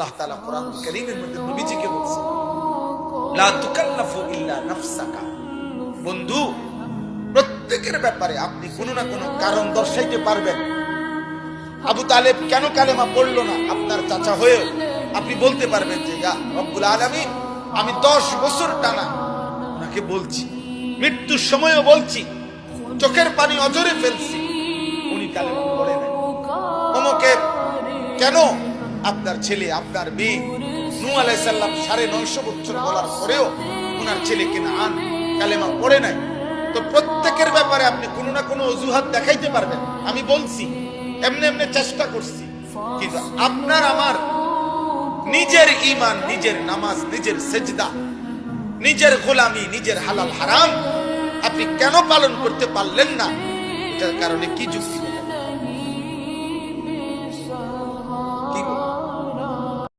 আল্লাহ তাআলা কোরআন কারীমের মধ্যে নবীজিকে বলছেন, লা বন্ধু, প্রত্যেকের ব্যাপারে আপনি কোনো না কোনো কারণ দর্শাইতে পারবেন। আবু তালেব কেন কালেমা পড়ল না? আপনার চাচা হয়েও আপনি বলতে পারবেন যে রব্বুল আলামিন, আমি দশ বছর টানা ওনাকে বলছি, মৃত্যুর সময়ও বলছি, চোখের পানি অজরে ফেলছি। উনি কালেমা পড়ে নাই। অমকে কেন আপনার ছেলে, আপনার মেয়ে নু আলাইসাল্লাম সাড়ে নয়শো বছর বলার পরেও ওনার ছেলেকে না আন, কালেমা পড়ে নাই। তো প্রত্যেকের ব্যাপারে আপনি কোনো না কোনো অজুহাত দেখাইতে পারবেন। আমি বলছি, এমনি এমনি চেষ্টা করছি। কিন্তু আপনার আমার নিজের ইমান নিজের নামাজ, নিজের সেজদা, নিজের গোলামি, নিজের হালাল হারাম আপনি কেন পালন করতে পারলেন না? এটার কারণে কি যুক্তি?